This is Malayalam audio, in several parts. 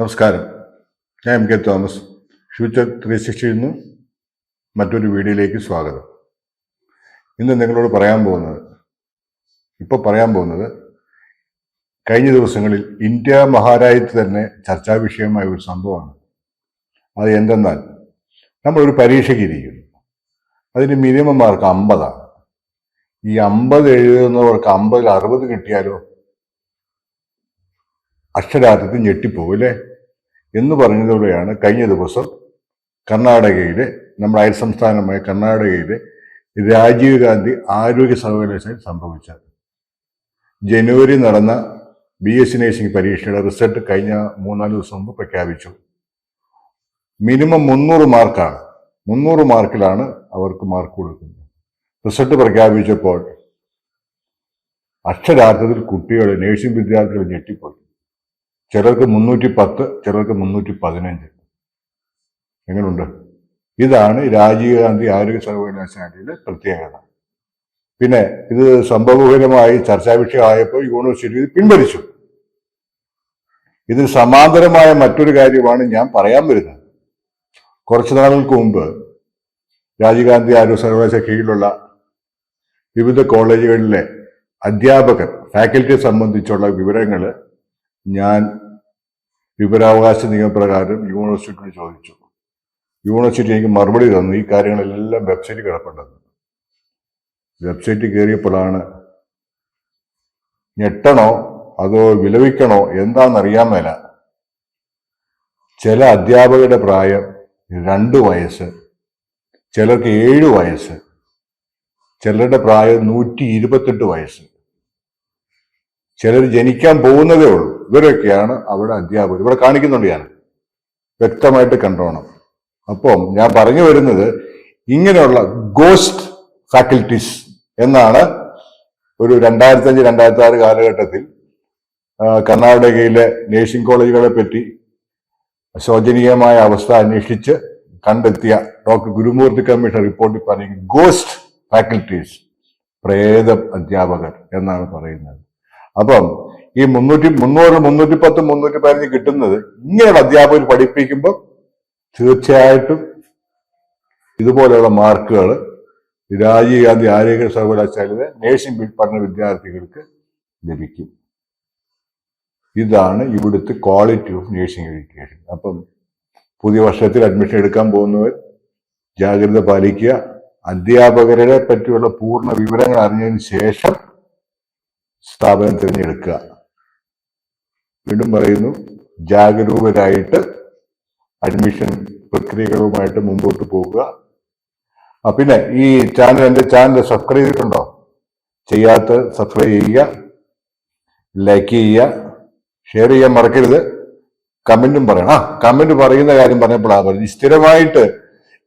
നമസ്കാരം. ഞാൻ M K Thomas. Future three സിക്സ്റ്റിയിൽ നിന്ന് മറ്റൊരു വീഡിയോയിലേക്ക് സ്വാഗതം. ഇന്ന് നിങ്ങളോട് പറയാൻ പോകുന്നത് ഇപ്പോൾ പറയാൻ പോകുന്നത് കഴിഞ്ഞ ദിവസങ്ങളിൽ ഇന്ത്യ മഹാരാജ്യത്ത് തന്നെ ചർച്ചാ വിഷയമായ ഒരു സംഭവമാണ്. അത് എന്തെന്നാൽ നമ്മളൊരു പരീക്ഷയ്ക്ക് ഇരിക്കുന്നു. അതിന് മിനിമം മാർക്ക് അമ്പതാണ്. ഈ അമ്പത് എഴുതുന്നവർക്ക് അമ്പതിൽ അറുപത് കിട്ടിയാലോ? അക്ഷരാർത്ഥത്തിൽ ഞെട്ടിപ്പോകും അല്ലേ? എന്ന് പറഞ്ഞതോടെയാണ് കഴിഞ്ഞ ദിവസം കർണാടകയിലെ നമ്മുടെ അയൽ സംസ്ഥാനമായ കർണാടകയിലെ രാജീവ് ഗാന്ധി ആരോഗ്യ സർവകലാശാല സംഭവിച്ചത്. ജനുവരി നടന്ന ബി എസ് സി നഴ്സിംഗ് പരീക്ഷയുടെ റിസൾട്ട് കഴിഞ്ഞ മൂന്നാൽ ദിവസം മുമ്പ് പ്രഖ്യാപിച്ചു. മിനിമം മുന്നൂറ് മാർക്കാണ്. മുന്നൂറ് മാർക്കിലാണ് അവർക്ക് മാർക്ക് കൊടുക്കുന്നത്. റിസൾട്ട് പ്രഖ്യാപിച്ചപ്പോൾ അക്ഷരാർത്ഥത്തിൽ കുട്ടികൾ നഴ്സിംഗ് വിദ്യാർത്ഥികൾ ഞെട്ടിപ്പോയി. ചിലർക്ക് മുന്നൂറ്റി പത്ത് ചിലർക്ക് മുന്നൂറ്റി പതിനഞ്ച്. എങ്ങനെയുണ്ട് ഇതാണ് രാജീവ് ഗാന്ധി ആരോഗ്യ സർവകലാശാലയിലെ പ്രത്യേകത. പിന്നെ ഇത് സംഭവപരമായി ചർച്ചാ വിഷയമായപ്പോൾ യൂണിവേഴ്സിറ്റി പിൻവലിച്ചു. ഇതിന് സമാന്തരമായ മറ്റൊരു കാര്യമാണ് ഞാൻ പറയാൻ വരുന്നത്. കുറച്ചു നാളുകൾക്ക് മുമ്പ് രാജീവ് ഗാന്ധി ആരോഗ്യ സർവകലാശാല കീഴിലുള്ള വിവിധ കോളേജുകളിലെ അധ്യാപകർ ഫാക്കൽറ്റിയെ സംബന്ധിച്ചുള്ള വിവരങ്ങൾ ഞാൻ വിവരാവകാശ നിയമപ്രകാരം യൂണിവേഴ്സിറ്റിയോട് ചോദിച്ചു. യൂണിവേഴ്സിറ്റി എനിക്ക് മറുപടി തന്നു. ഈ കാര്യങ്ങളെല്ലാം വെബ്സൈറ്റ് കിടപ്പുണ്ടെന്ന് വെബ്സൈറ്റിൽ കയറിയപ്പോഴാണ് ഞെട്ടണോ? അതോ വിലപിക്കണോ? എന്താണെന്നറിയാൻ മേല. ചില അധ്യാപകരുടെ പ്രായം രണ്ട് വയസ്സ് ചിലർക്ക് ഏഴ് വയസ്സ് ചിലരുടെ പ്രായം നൂറ്റി ഇരുപത്തെട്ട് വയസ്സ്. ചിലർ ജനിക്കാൻ പോകുന്നതേ ഉള്ളൂ. ഇവരൊക്കെയാണ് അവിടെ അധ്യാപകർ ഇവിടെ കാണിക്കുന്നുണ്ട് ഞാൻ. വ്യക്തമായിട്ട് കണ്ടോണം. അപ്പം ഞാൻ പറഞ്ഞു വരുന്നത് ഇങ്ങനെയുള്ള ഗോസ്റ്റ് ഫാക്കൽറ്റീസ് എന്നാണ് ഒരു രണ്ടായിരത്തി അഞ്ച് രണ്ടായിരത്തി ആറ് കാലഘട്ടത്തിൽ കർണാടകയിലെ നേഴ്സിംഗ് കോളേജുകളെ പറ്റി ശോചനീയമായ അവസ്ഥ അന്വേഷിച്ച് കണ്ടെത്തിയ ഡോക്ടർ ഗുരുമൂർത്തി കമ്മീഷൻ റിപ്പോർട്ടിൽ പറയും ഗോസ്റ്റ് ഫാക്കൽറ്റീസ് പ്രേത അധ്യാപകർ എന്നാണ് പറയുന്നത്. അപ്പം ഈ മുന്നൂറ്റി മുന്നൂറ് മുന്നൂറ്റി പത്ത് മുന്നൂറ്റി പതിനഞ്ച് കിട്ടുന്നത് ഇങ്ങനെയുള്ള അധ്യാപകർ പഠിപ്പിക്കുമ്പോൾ തീർച്ചയായിട്ടും ഇതുപോലെയുള്ള മാർക്കുകൾ രാജീവ് ഗാന്ധി ആരോഗ്യ സർവകലാശാലയിലെ നേഴ്സിംഗ് പഠന വിദ്യാർത്ഥികൾക്ക് ലഭിക്കും. ഇതാണ് ഇവിടുത്തെ ക്വാളിറ്റി ഓഫ് നേഴ്സിംഗ് എഡ്യൂക്കേഷൻ. അപ്പം പുതിയ വർഷത്തിൽ അഡ്മിഷൻ എടുക്കാൻ പോകുന്നവർ ജാഗ്രത പാലിക്കുക. അധ്യാപകരെ പറ്റിയുള്ള പൂർണ വിവരങ്ങൾ അറിഞ്ഞതിന് ശേഷം സ്ഥാപനം തിരഞ്ഞെടുക്കുക വീണ്ടും പറയുന്നു ജാഗരൂകരായിട്ട് അഡ്മിഷൻ പ്രക്രിയകളുമായിട്ട് മുമ്പോട്ട് പോവുക ആ പിന്നെ ഈ ചാനൽ എന്റെ ചാനൽ സബ്സ്ക്രൈബ് ചെയ്തിട്ടുണ്ടോ? ചെയ്യാത്ത സബ്സ്ക്രൈബ് ചെയ്യുക ലൈക്ക് ചെയ്യുക ഷെയർ ചെയ്യാൻ മറക്കരുത്. കമന്റും പറയണം. ആ കമന്റ് പറയുന്ന കാര്യം പറഞ്ഞപ്പോഴാണ് പറഞ്ഞത് സ്ഥിരമായിട്ട്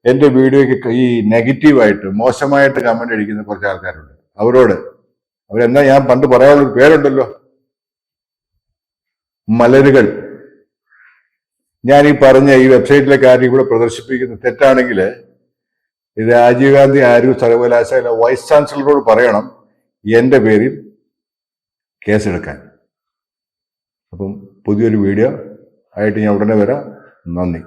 എന്റെ വീഡിയോയ്ക്ക് ഈ നെഗറ്റീവായിട്ട് മോശമായിട്ട് കമന്റ് അടിക്കുന്ന കുറച്ച് ആൾക്കാരുണ്ട്. അവരോട് അവരെന്നാ ഞാൻ പണ്ട് പറയാനുള്ള പേരുണ്ടല്ലോ? മലരുകൾ. ഞാൻ ഈ പറഞ്ഞ ഈ വെബ്സൈറ്റിലെ കാര്യം ഇവിടെ പ്രദർശിപ്പിക്കുന്ന തെറ്റാണെങ്കിൽ രാജീവ് ഗാന്ധി ആര്യ സർവകലാശാല വൈസ് ചാൻസലറോട് പറയണം എന്റെ പേരിൽ കേസെടുക്കാൻ. അപ്പം പുതിയൊരു വീഡിയോ ആയിട്ട് ഞാൻ ഉടനെ വരാം. നന്ദി.